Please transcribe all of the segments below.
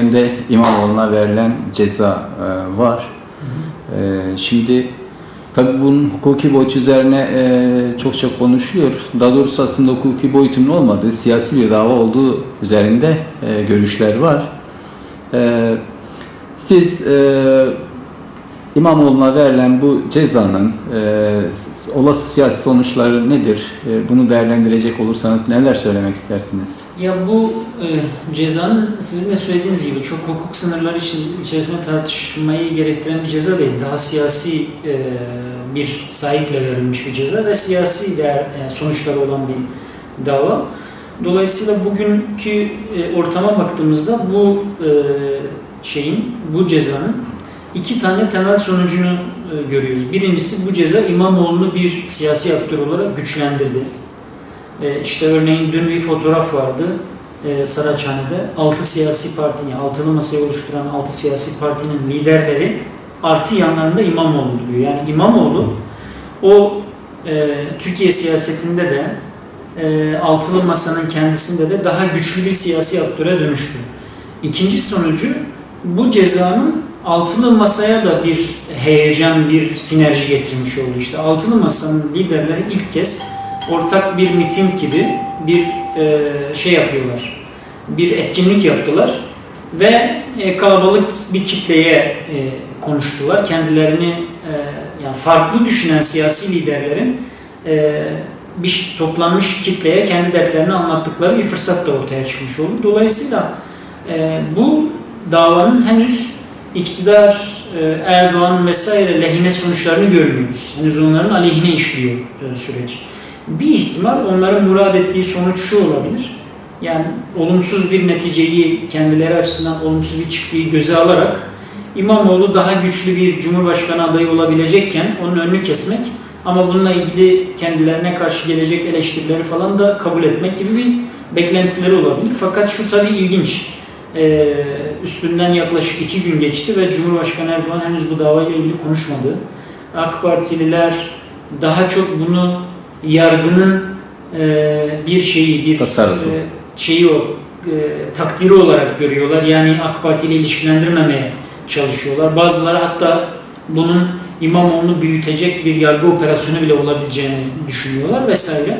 dönemde İmamoğlu'na verilen ceza e, var. E, şimdi tabii bunun hukuki boyut üzerine e, çok çok konuşuluyor. Daha doğrusu aslında hukuki boyutunun olmadığı, siyasi bir dava olduğu üzerinde e, görüşler var. E, siz e, İmamoğlu'na verilen bu cezanın e, olası siyasi sonuçları nedir? E, bunu değerlendirecek olursanız neler söylemek istersiniz? Ya bu e, cezanın sizin de söylediğiniz gibi çok hukuk sınırları için içerisinde tartışmayı gerektiren bir ceza değil. Daha siyasi e, bir sahiple verilmiş bir ceza ve siyasi değer, yani sonuçları olan bir dava. Dolayısıyla bugünkü e, ortama baktığımızda bu e, şeyin, bu cezanın iki tane temel sonucunu e, görüyoruz. Birincisi bu ceza İmamoğlu'nu bir siyasi aktör olarak güçlendirdi. E, işte örneğin dün bir fotoğraf vardı e, Saraçhane'de. Altı siyasi partinin, altılı masayı oluşturan altı siyasi partinin liderleri artı yanlarında İmamoğlu duruyor. Yani İmamoğlu o e, Türkiye siyasetinde de e, altılı masanın kendisinde de daha güçlü bir siyasi aktöre dönüştü. İkinci sonucu bu cezanın altılı masaya da bir heyecan, bir sinerji getirmiş oldu. İşte altılı masanın liderleri ilk kez ortak bir miting gibi bir e, şey yapıyorlar. Bir etkinlik yaptılar ve e, kalabalık bir kitleye e, konuştular. Kendilerini e, yani farklı düşünen siyasi liderlerin e, bir toplanmış kitleye kendi dertlerini anlattıkları bir fırsat da ortaya çıkmış oldu. Dolayısıyla e, bu davanın henüz iktidar, e, Erdoğan vesaire lehine sonuçlarını görmüyoruz. Henüz onların aleyhine işliyor e, süreç. Bir ihtimal onların murad ettiği sonuç şu olabilir. Yani olumsuz bir neticeyi kendileri açısından olumsuz bir çıktığı göze alarak İmamoğlu daha güçlü bir cumhurbaşkanı adayı olabilecekken onun önünü kesmek ama bununla ilgili kendilerine karşı gelecek eleştirileri falan da kabul etmek gibi bir beklentileri olabilir. Fakat şu tabii ilginç. Ee, üstünden yaklaşık iki gün geçti ve Cumhurbaşkanı Erdoğan henüz bu davayla ilgili konuşmadı. AK Partililer daha çok bunu yargının e, bir şeyi, bir e, şeyi o e, takdiri olarak görüyorlar. Yani AK Parti ile ilişkilendirmemeye çalışıyorlar. Bazıları hatta bunun İmamoğlu'nu büyütecek bir yargı operasyonu bile olabileceğini düşünüyorlar vesaire.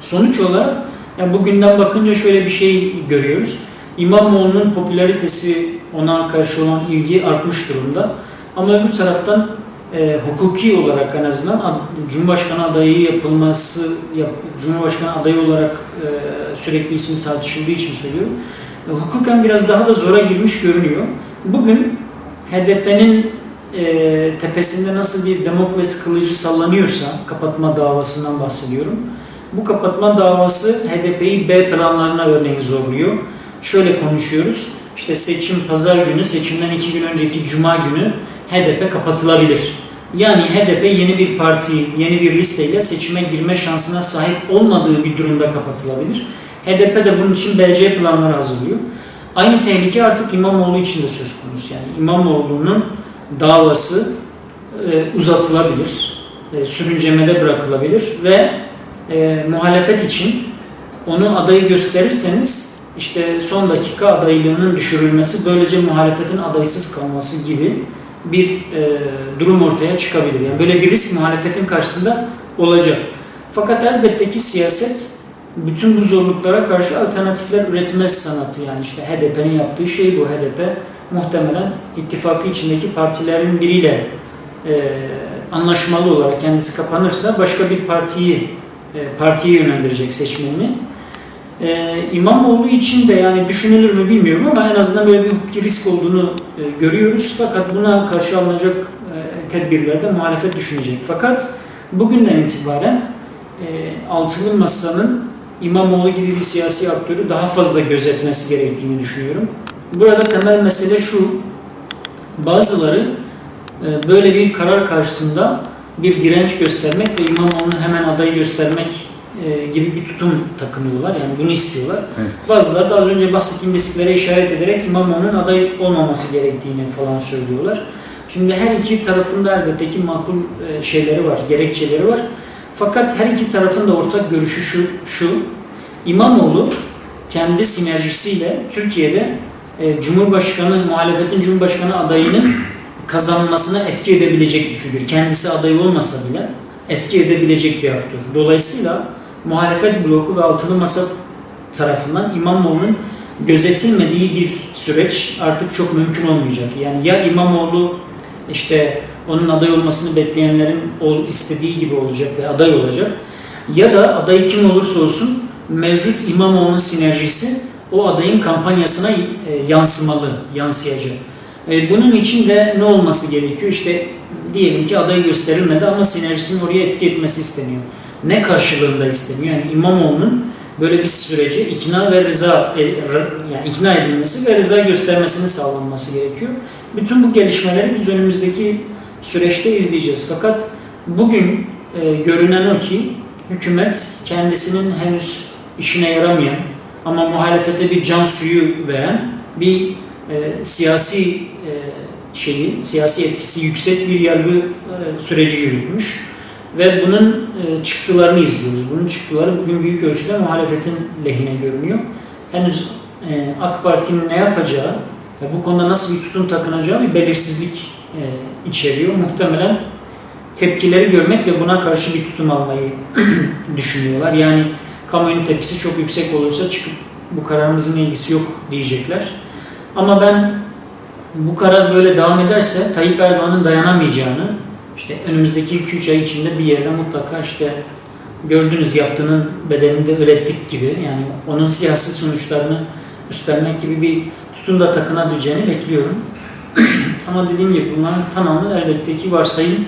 Sonuç olarak yani bugünden bakınca şöyle bir şey görüyoruz. İmamoğlu'nun popülaritesi ona karşı olan ilgi artmış durumda. Ama öbür taraftan e, hukuki olarak en azından Cumhurbaşkanı adayı yapılması, yap, Cumhurbaşkanı adayı olarak e, sürekli ismi tartışıldığı için söylüyorum. E, hukuken biraz daha da zora girmiş görünüyor. Bugün HDP'nin e, tepesinde nasıl bir Damokles kılıcı sallanıyorsa, kapatma davasından bahsediyorum. Bu kapatma davası HDP'yi B planlarına örneğin zorluyor. Şöyle konuşuyoruz, işte seçim pazar günü, seçimden iki gün önceki cuma günü HDP kapatılabilir. Yani HDP yeni bir parti, yeni bir listeyle seçime girme şansına sahip olmadığı bir durumda kapatılabilir. HDP de bunun için BC planları hazırlıyor. Aynı tehlike artık İmamoğlu için de söz konusu. Yani İmamoğlu'nun davası e, uzatılabilir, e, sürüncemede bırakılabilir ve e, muhalefet için onu adayı gösterirseniz işte son dakika adaylığının düşürülmesi böylece muhalefetin adaysız kalması gibi bir e, durum ortaya çıkabilir. Yani böyle bir risk muhalefetin karşısında olacak. Fakat elbette ki siyaset bütün bu zorluklara karşı alternatifler üretmez sanatı. Yani işte HDP'nin yaptığı şey bu. HDP muhtemelen ittifakı içindeki partilerin biriyle e, anlaşmalı olarak kendisi kapanırsa başka bir partiyi e, partiye yönlendirecek seçmenini. E, İmamoğlu için de yani düşünülür mü bilmiyorum ama en azından böyle bir hukuki risk olduğunu e, görüyoruz. Fakat buna karşı alınacak e, tedbirlerde muhalefet düşünecek. Fakat bugünden itibaren e, altılı masanın İmamoğlu gibi bir siyasi aktörü daha fazla gözetmesi gerektiğini düşünüyorum. Burada temel mesele şu, bazıları e, böyle bir karar karşısında bir direnç göstermek ve İmamoğlu'nu hemen adayı göstermek e, gibi bir tutum takınıyorlar. Yani bunu istiyorlar. Evet. Bazıları da az önce bahsettiğim risklere işaret ederek İmamoğlu'nun aday olmaması gerektiğini falan söylüyorlar. Şimdi her iki tarafında elbette ki makul e, şeyleri var, gerekçeleri var. Fakat her iki tarafın da ortak görüşü şu, şu İmamoğlu kendi sinerjisiyle Türkiye'de e, Cumhurbaşkanı, muhalefetin Cumhurbaşkanı adayının kazanmasına etki edebilecek bir figür. Kendisi aday olmasa bile etki edebilecek bir aktör. Dolayısıyla muhalefet bloku ve altılı masa tarafından İmamoğlu'nun gözetilmediği bir süreç artık çok mümkün olmayacak. Yani ya İmamoğlu işte onun aday olmasını bekleyenlerin ol, istediği gibi olacak ve aday olacak ya da aday kim olursa olsun mevcut İmamoğlu'nun sinerjisi o adayın kampanyasına e, yansımalı, yansıyacak. E, bunun için de ne olması gerekiyor? İşte diyelim ki aday gösterilmedi ama sinerjisinin oraya etki etmesi isteniyor. Ne karşılığında isteniyor? Yani İmamoğlu'nun böyle bir sürece ikna ve rıza e, yani ikna edilmesi ve rıza göstermesini sağlanması gerekiyor. Bütün bu gelişmeleri biz önümüzdeki süreçte izleyeceğiz. Fakat bugün e, görünen o ki hükümet kendisinin henüz işine yaramayan ama muhalefete bir can suyu veren bir e, siyasi e, şeyi, siyasi etkisi yüksek bir yargı e, süreci yürütmüş ve bunun e, çıktılarını izliyoruz. Bunun çıktıları bugün büyük ölçüde muhalefetin lehine görünüyor. Henüz e, AK Parti'nin ne yapacağı ve bu konuda nasıl bir tutum takınacağı bir belirsizlik e, içeriyor. Muhtemelen tepkileri görmek ve buna karşı bir tutum almayı düşünüyorlar. Yani kamuoyunun tepkisi çok yüksek olursa çıkıp bu kararımızın ilgisi yok diyecekler. Ama ben bu karar böyle devam ederse Tayyip Erdoğan'ın dayanamayacağını işte önümüzdeki 2-3 ay içinde bir yerde mutlaka işte gördüğünüz yaptığının bedelini de ödettik gibi yani onun siyasi sonuçlarını üstlenmek gibi bir tutum da takınabileceğini bekliyorum. Ama dediğim gibi bunların tamamı elbette ki varsayım.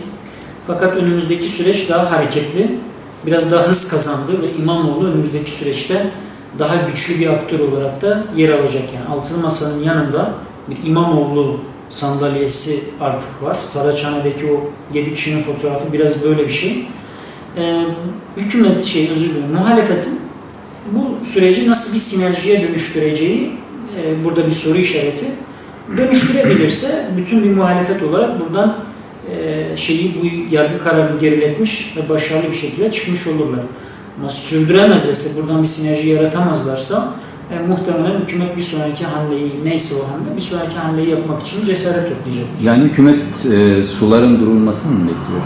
Fakat önümüzdeki süreç daha hareketli, biraz daha hız kazandı ve İmamoğlu önümüzdeki süreçte daha güçlü bir aktör olarak da yer alacak. Yani altılı masanın yanında bir İmamoğlu sandalyesi artık var. Saraçhane'deki o 7 kişinin fotoğrafı biraz böyle bir şey. Ee, hükümet şey özür dilerim muhalefetin bu süreci nasıl bir sinerjiye dönüştüreceği e, burada bir soru işareti. Dönüştürebilirse bütün bir muhalefet olarak buradan e, şeyi bu yargı kararını geriletmiş ve başarılı bir şekilde çıkmış olurlar. Ama sürdüremezlerse, buradan bir sinerji yaratamazlarsa e, muhtemelen hükümet bir sonraki hamleyi, neyse o hamle, bir sonraki hamleyi yapmak için cesaret toplayacaktır. Yani hükümet e, suların durulmasını mı bekliyor?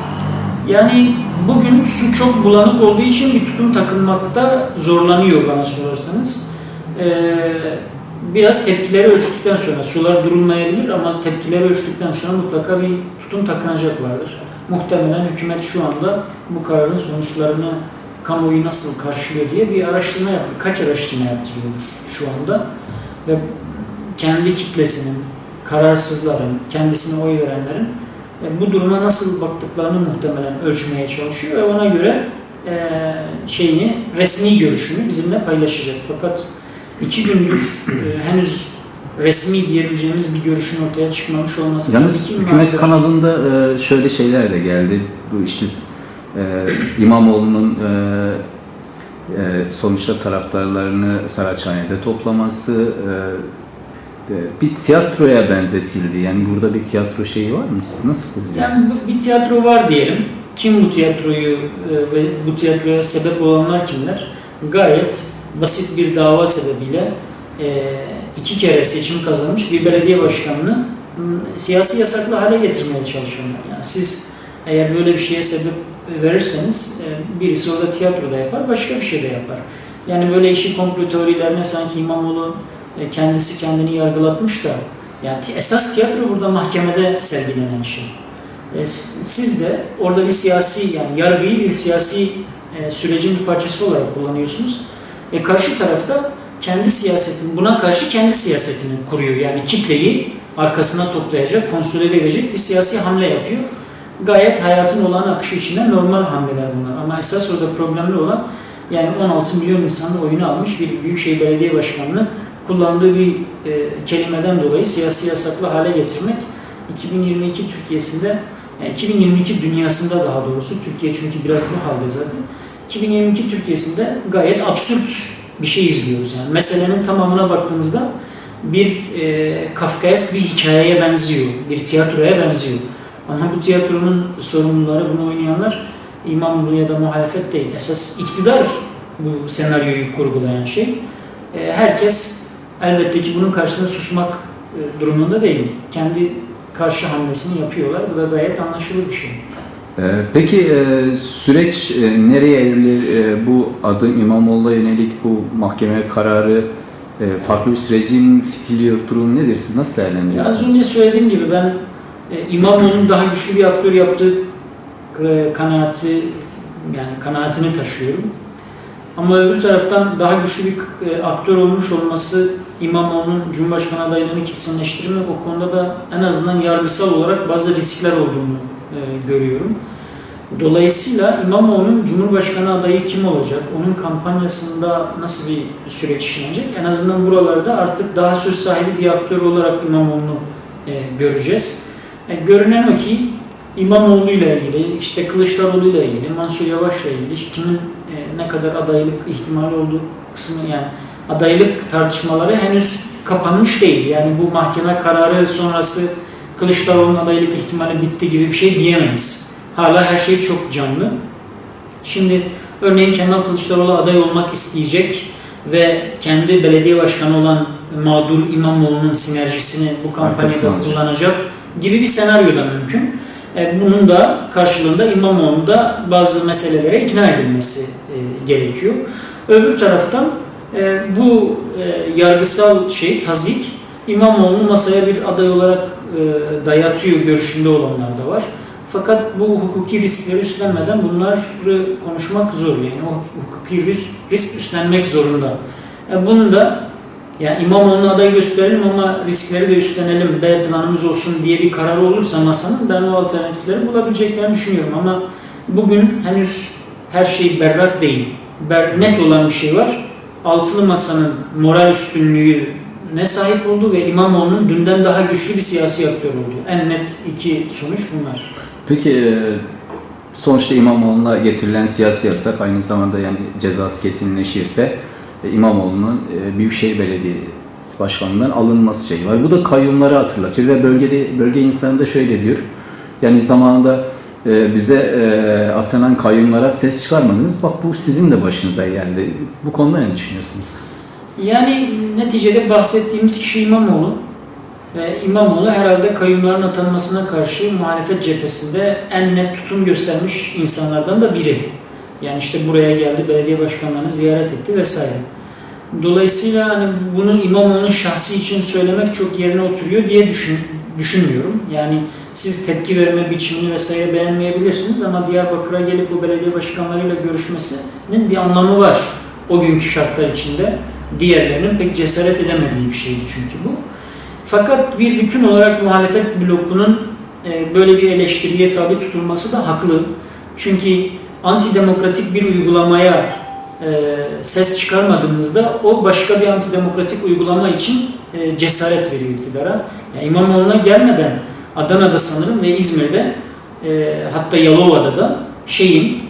Yani bugün su çok bulanık olduğu için bir tutum takılmakta zorlanıyor bana sorarsanız. Ee, biraz tepkileri ölçtükten sonra, sular durulmayabilir ama tepkileri ölçtükten sonra mutlaka bir tutum takınacaklardır. Muhtemelen hükümet şu anda bu kararın sonuçlarını kamuoyu nasıl karşılıyor diye bir araştırma yaptı. Kaç araştırma yaptırıyordur şu anda ve kendi kitlesinin, kararsızların, kendisine oy verenlerin e, bu duruma nasıl baktıklarını muhtemelen ölçmeye çalışıyor ve ona göre e, şeyini, resmi görüşünü bizimle paylaşacak. Fakat iki gündür e, henüz resmi diyebileceğimiz bir görüşün ortaya çıkmamış olması Yalnız hükümet muhakkak- kanalında e, şöyle şeyler de geldi. Bu işte e, İmamoğlu'nun e, e, sonuçta taraftarlarını Saraçhane'de toplaması e, bir tiyatroya benzetildi. Yani burada bir tiyatro şeyi var mı? Siz nasıl buluyorsunuz? Yani bir tiyatro var diyelim. Kim bu tiyatroyu ve bu tiyatroya sebep olanlar kimler? Gayet basit bir dava sebebiyle iki kere seçim kazanmış bir belediye başkanını siyasi yasaklı hale getirmeye çalışanlar. Yani siz eğer böyle bir şeye sebep verirseniz e, birisi orada tiyatroda yapar, başka bir şey de yapar. Yani böyle işi komplo teorilerine sanki İmamoğlu e, kendisi kendini yargılatmış da yani esas tiyatro burada mahkemede sergilenen şey. E, Siz de orada bir siyasi yani yargıyı bir siyasi sürecin bir parçası olarak kullanıyorsunuz. E karşı tarafta kendi siyasetin buna karşı kendi siyasetini kuruyor. Yani kitleyi arkasına toplayacak, konsolide edecek bir siyasi hamle yapıyor. Gayet hayatın olağan akışı içinde normal hamleler bunlar. Ama esas orada problemli olan yani 16 milyon insanın oyunu almış bir Büyükşehir Belediye Başkanı'nı kullandığı bir e, kelimeden dolayı siyasi yasaklı hale getirmek 2022 Türkiye'sinde, yani 2022 dünyasında daha doğrusu, Türkiye çünkü biraz bu halde zaten, 2022 Türkiye'sinde gayet absürt bir şey izliyoruz. Yani meselenin tamamına baktığınızda bir e, Kafkaesk bir hikayeye benziyor, bir tiyatroya benziyor. Ama bu tiyatronun sorumluları, bunu oynayanlar İmamoğlu ya da muhalefet değil. Esas iktidar bu senaryoyu kurgulayan şey. E, herkes elbette ki bunun karşısında susmak e, durumunda değil. Kendi karşı hamlesini yapıyorlar. Bu da gayet anlaşılır bir şey. Ee, Peki e, süreç e, nereye evrilir? E, Bu adım İmamoğlu'na yönelik bu mahkeme kararı e, farklı bir sürecin fitiliyor durum nedir? Siz nasıl Ya az değerlendiriyorsunuz? önce söylediğim gibi ben e, İmamoğlu'nun daha güçlü bir aktör yaptığı e, kanaati yani kanaatini taşıyorum. Ama öbür taraftan daha güçlü bir e, aktör olmuş olması İmamoğlu'nun Cumhurbaşkanı adaylığını kesinleştirmek o konuda da en azından yargısal olarak bazı riskler olduğunu e, görüyorum. Dolayısıyla İmamoğlu'nun Cumhurbaşkanı adayı kim olacak? Onun kampanyasında nasıl bir süreç işlenecek? En azından buralarda artık daha söz sahibi bir aktör olarak İmamoğlu'nu e, göreceğiz. E, görünen o ki İmamoğlu ile ilgili, işte Kılıçdaroğlu ile ilgili, Mansur Yavaş'la ilgili kimin e, ne kadar adaylık ihtimali olduğu kısmı yani adaylık tartışmaları henüz kapanmış değil. Yani bu mahkeme kararı sonrası Kılıçdaroğlu'nun adaylık ihtimali bitti gibi bir şey diyemeyiz. Hala her şey çok canlı. Şimdi örneğin Kemal Kılıçdaroğlu aday olmak isteyecek ve kendi belediye başkanı olan mağdur İmamoğlu'nun sinerjisini bu kampanyada kullanacak gibi bir senaryo da mümkün. E, Bunun da karşılığında İmamoğlu'nun da bazı meselelere ikna edilmesi e, gerekiyor. Öbür taraftan e, bu yargısal şey, tazik İmamoğlu'nu masaya bir aday olarak dayatıyor görüşünde olanlar da var. Fakat bu hukuki riskleri üstlenmeden bunları konuşmak zor. Yani o hukuki risk, risk üstlenmek zorunda. E, bunu da yani İmamoğlu'nu aday gösterelim ama riskleri de üstlenelim, B planımız olsun diye bir karar olursa masanın ben o alternatifleri bulabileceklerini düşünüyorum ama bugün henüz her şey berrak değil. Ber, net olan bir şey var. Altılı Masa'nın moral üstünlüğü ne sahip olduğu ve İmamoğlu'nun dünden daha güçlü bir siyasi aktör olduğu. En net iki sonuç bunlar. Peki e, sonuçta İmamoğlu'na getirilen siyasi yasak aynı zamanda yani cezası kesinleşirse İmamoğlu'nun e, Büyükşehir Belediyesi Başkanlığı'ndan alınması şeyi var. Bu da kayyumları hatırlatıyor ve bölgede bölge insanı da şöyle diyor. Yani zamanında e, bize e, atanan kayyumlara ses çıkarmadınız. Bak bu sizin de başınıza geldi. Bu konuda ne düşünüyorsunuz? Yani neticede bahsettiğimiz kişi İmamoğlu. Ve İmamoğlu herhalde kayyumların atanmasına karşı muhalefet cephesinde en net tutum göstermiş insanlardan da biri. Yani işte buraya geldi, belediye başkanlarını ziyaret etti vesaire. Dolayısıyla hani bunu İmamoğlu'nun şahsi için söylemek çok yerine oturuyor diye düşün, düşünmüyorum. Yani siz tepki verme biçimini vesaire beğenmeyebilirsiniz ama Diyarbakır'a gelip bu belediye başkanlarıyla görüşmesinin bir anlamı var o günkü şartlar içinde. Diğerlerinin pek cesaret edemediği bir şeydi çünkü bu. Fakat bir bütün olarak muhalefet blokunun e, böyle bir eleştiriye tabi tutulması da haklı. Çünkü antidemokratik bir uygulamaya e, ses çıkarmadığınızda o başka bir antidemokratik uygulama için e, cesaret veriyor iktidara. Yani İmamoğlu'na gelmeden Adana'da sanırım ve İzmir'de e, hatta Yalova'da da şeyin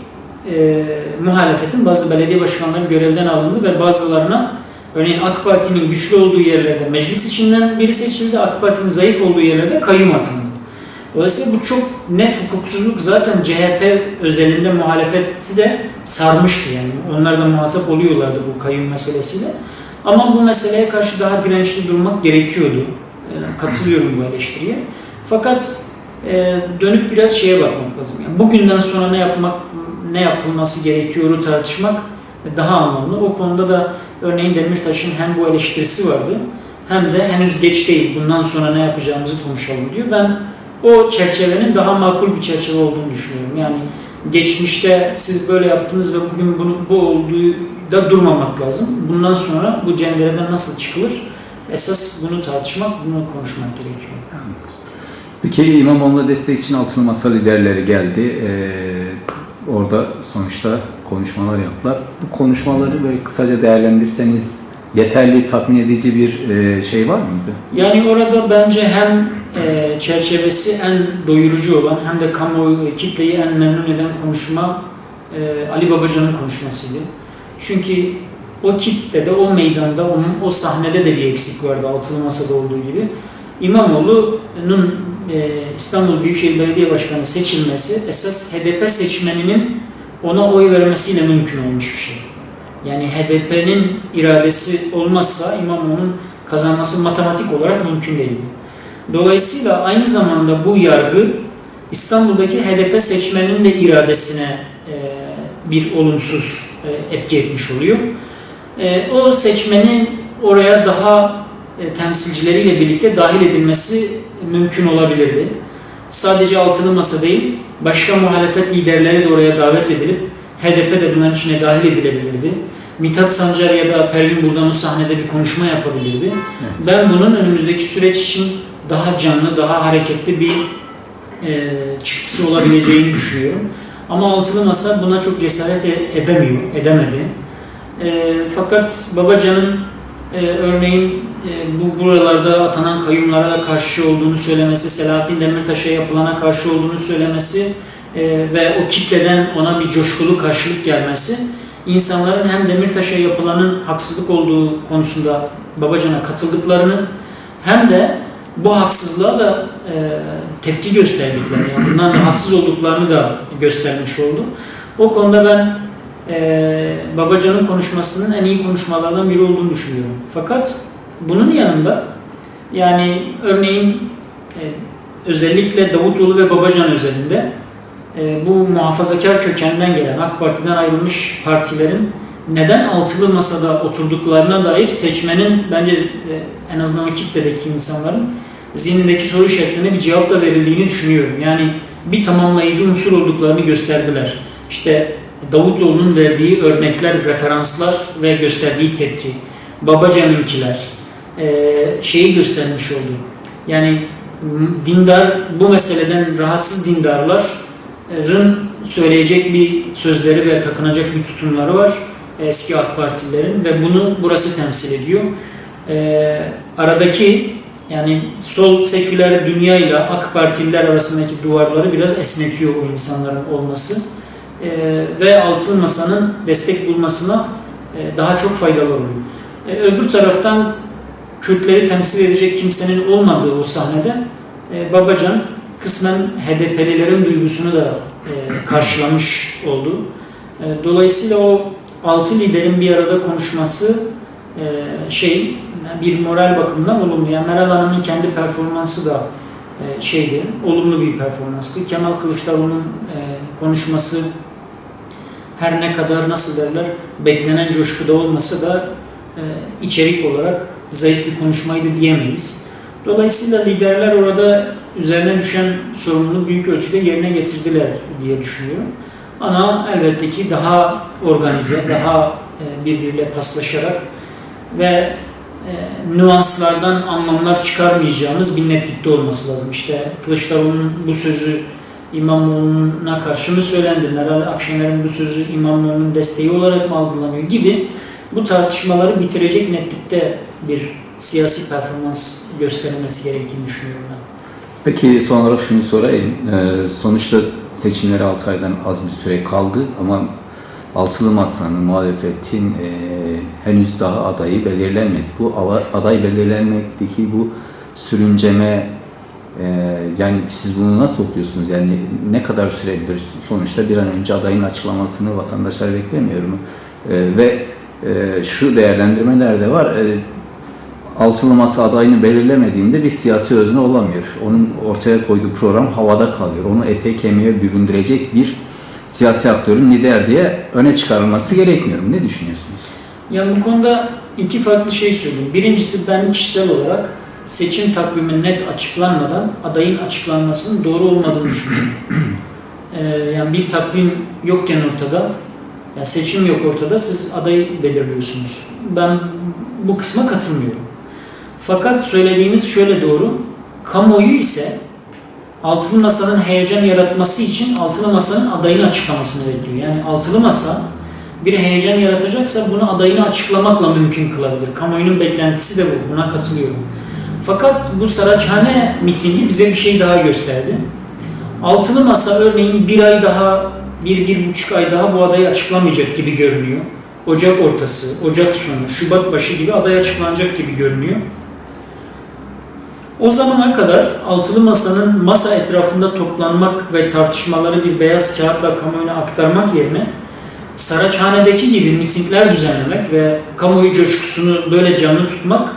e, muhalefetin bazı belediye başkanları görevden alındı ve bazılarına örneğin AK Parti'nin güçlü olduğu yerlerde meclis içinden biri seçildi, AK Parti'nin zayıf olduğu yerlerde kayyum atandı. Dolayısıyla bu çok net hukuksuzluk zaten CHP özelinde muhalefeti de sarmıştı yani. Onlar da muhatap oluyorlardı bu kayyum meselesiyle. Ama bu meseleye karşı daha dirençli durmak gerekiyordu. E, katılıyorum bu eleştiriye. Fakat e, dönüp biraz şeye bakmak lazım. Yani bugünden sonra ne yapmak, ne yapılması gerekiyoru tartışmak daha anlamlı. O konuda da örneğin Demirtaş'ın hem bu eleştirisi vardı hem de henüz geç değil bundan sonra ne yapacağımızı konuşalım diyor. Ben o çerçevenin daha makul bir çerçeve olduğunu düşünüyorum. Yani geçmişte siz böyle yaptınız ve bugün bunu bu olduğu da durmamak lazım. Bundan sonra bu cendereden nasıl çıkılır? Esas bunu tartışmak, bunu konuşmak gerekiyor. Peki İmamoğlu'na destek için altılı masa liderleri geldi. Ee, orada sonuçta konuşmalar yaptılar. Bu konuşmaları böyle kısaca değerlendirseniz yeterli, tatmin edici bir e, şey var mıydı? Yani orada bence hem e, çerçevesi en doyurucu olan hem de kamuoyu kitleyi en memnun eden konuşma e, Ali Babacan'ın konuşmasıydı. Çünkü o kitlede, o meydanda, onun, o sahnede de bir eksik vardı altılı masada olduğu gibi. İmamoğlu'nun İstanbul Büyükşehir Belediye Başkanı seçilmesi esas HDP seçmeninin ona oy vermesiyle mümkün olmuş bir şey. Yani HDP'nin iradesi olmazsa İmamoğlu'nun kazanması matematik olarak mümkün değil. Dolayısıyla aynı zamanda bu yargı İstanbul'daki HDP seçmeninin de iradesine e, bir olumsuz e, etki etmiş oluyor. E, o seçmenin oraya daha e, temsilcileriyle birlikte dahil edilmesi mümkün olabilirdi. Sadece altılı masa değil, başka muhalefet liderleri de oraya davet edilip HDP de bunların içine dahil edilebilirdi. Mithat Sancar ya da Pervin buradan o sahnede bir konuşma yapabilirdi. Evet. Ben bunun önümüzdeki süreç için daha canlı, daha hareketli bir e, çıktısı olabileceğini düşünüyorum. Ama altılı masa buna çok cesaret e- edemiyor, edemedi. E, fakat Babacan'ın e, örneğin e, bu buralarda atanan kayyumlara da karşı olduğunu söylemesi, Selahattin Demirtaş'a yapılana karşı olduğunu söylemesi e, ve o kitleden ona bir coşkulu karşılık gelmesi insanların hem Demirtaş'a yapılanın haksızlık olduğu konusunda Babacan'a katıldıklarını hem de bu haksızlığa da e, tepki gösterdiklerini, yani bundan rahatsız olduklarını da göstermiş oldu. O konuda ben e, Babacan'ın konuşmasının en iyi konuşmalardan biri olduğunu düşünüyorum. Fakat bunun yanında yani örneğin e, özellikle Davutoğlu ve Babacan özelinde e, bu muhafazakar kökenden gelen AK Parti'den ayrılmış partilerin neden altılı masada oturduklarına dair seçmenin bence e, en azından o kitledeki insanların zihnindeki soru şekline bir cevap da verildiğini düşünüyorum. Yani bir tamamlayıcı unsur olduklarını gösterdiler. İşte Davutoğlu'nun verdiği örnekler, referanslar ve gösterdiği tepki. Babacan'ınkiler e, şeyi göstermiş oldu. Yani dindar, bu meseleden rahatsız dindarların söyleyecek bir sözleri ve takınacak bir tutumları var eski AK Partililerin ve bunu burası temsil ediyor. E, aradaki yani sol seküler dünya ile AK Partililer arasındaki duvarları biraz esnetiyor o insanların olması. Ee, ve altılı masanın destek bulmasına e, daha çok faydalı oluyor. E, öbür taraftan Kürtleri temsil edecek kimsenin olmadığı o sahnede e, Babacan kısmen HDP'lilerin duygusunu da e, karşılamış oldu. E, dolayısıyla o altı liderin bir arada konuşması e, şey bir moral bakımından olumlu. Yani Meral Hanım'ın kendi performansı da e, şeydi, olumlu bir performanstı. Kemal Kılıçdaroğlu'nun e, konuşması her ne kadar nasıl derler beklenen coşkuda olmasa da e, içerik olarak zayıf bir konuşmaydı diyemeyiz. Dolayısıyla liderler orada üzerine düşen sorumluluğu büyük ölçüde yerine getirdiler diye düşünüyorum. Ama elbette ki daha organize, daha e, birbiriyle paslaşarak ve e, nüanslardan anlamlar çıkarmayacağımız bir netlikte olması lazım. İşte Kılıçdaroğlu'nun bu sözü İmamoğlu'na karşı mı söylendi, Meral Akşener'in bu sözü İmamoğlu'nun desteği olarak mı algılanıyor gibi bu tartışmaları bitirecek netlikte bir siyasi performans gösterilmesi gerektiğini düşünüyorum. Peki son olarak şunu sorayım. Ee, sonuçta seçimlere 6 aydan az bir süre kaldı ama altılı masanın, muhalefetin e, henüz daha adayı belirlenmedi. Bu aday belirlenmekteki bu sürünceme e, yani siz bunu nasıl okuyorsunuz? Yani ne kadar sürebilir? Sonuçta bir an önce adayın açıklamasını vatandaşlar beklemiyor mu? E, ve e, şu değerlendirmeler de var. E, altılı masa adayını belirlemediğinde bir siyasi özne olamıyor. Onun ortaya koyduğu program havada kalıyor. Onu ete kemiğe büründürecek bir siyasi aktörün lider diye öne çıkarılması gerekmiyor mu? Ne düşünüyorsunuz? Yani bu konuda iki farklı şey söyleyeyim. Birincisi ben kişisel olarak seçim takvimi net açıklanmadan adayın açıklanmasının doğru olmadığını düşünüyorum. Ee, yani bir takvim yokken ortada, yani seçim yok ortada, siz adayı belirliyorsunuz. Ben bu kısma katılmıyorum. Fakat söylediğiniz şöyle doğru, kamuoyu ise Altılı Masa'nın heyecan yaratması için Altılı Masa'nın adayını açıklamasını bekliyor. Yani Altılı Masa bir heyecan yaratacaksa bunu adayını açıklamakla mümkün kılabilir. Kamuoyunun beklentisi de bu. Buna katılıyorum. Fakat bu Saraçhane mitingi bize bir şey daha gösterdi. Altılı Masa örneğin bir ay daha, bir, bir buçuk ay daha bu adayı açıklamayacak gibi görünüyor. Ocak ortası, Ocak sonu, Şubat başı gibi aday açıklanacak gibi görünüyor. O zamana kadar altılı masanın masa etrafında toplanmak ve tartışmaları bir beyaz kağıtla kamuoyuna aktarmak yerine Saraçhane'deki gibi mitingler düzenlemek ve kamuoyu coşkusunu böyle canlı tutmak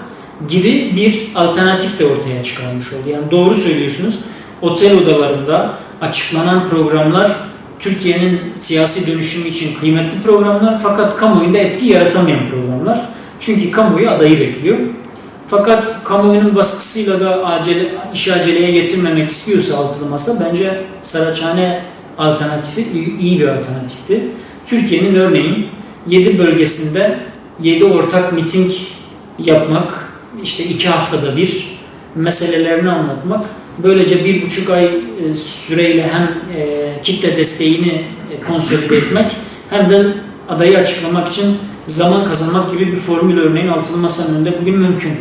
gibi bir alternatif de ortaya çıkarmış oldu. Yani doğru söylüyorsunuz. Otel odalarında açıklanan programlar Türkiye'nin siyasi dönüşümü için kıymetli programlar fakat kamuoyunda etki yaratamayan programlar. Çünkü kamuoyu adayı bekliyor. Fakat kamuoyunun baskısıyla da acele, işi aceleye getirmemek istiyorsa altılı masa bence Saraçhane alternatifi iyi, bir alternatifti. Türkiye'nin örneğin 7 bölgesinde 7 ortak miting yapmak, işte iki haftada bir meselelerini anlatmak, böylece bir buçuk ay e, süreyle hem e, kitle desteğini e, konsolide etmek hem de adayı açıklamak için zaman kazanmak gibi bir formül örneğin altılı masanın önünde bugün mümkün.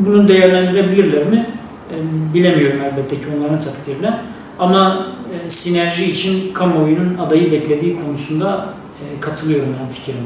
Bunu değerlendirebilirler mi? E, Bilemiyorum elbette ki onların takdirle. Ama e, sinerji için kamuoyunun adayı beklediği konusunda e, katılıyorum ben fikrime.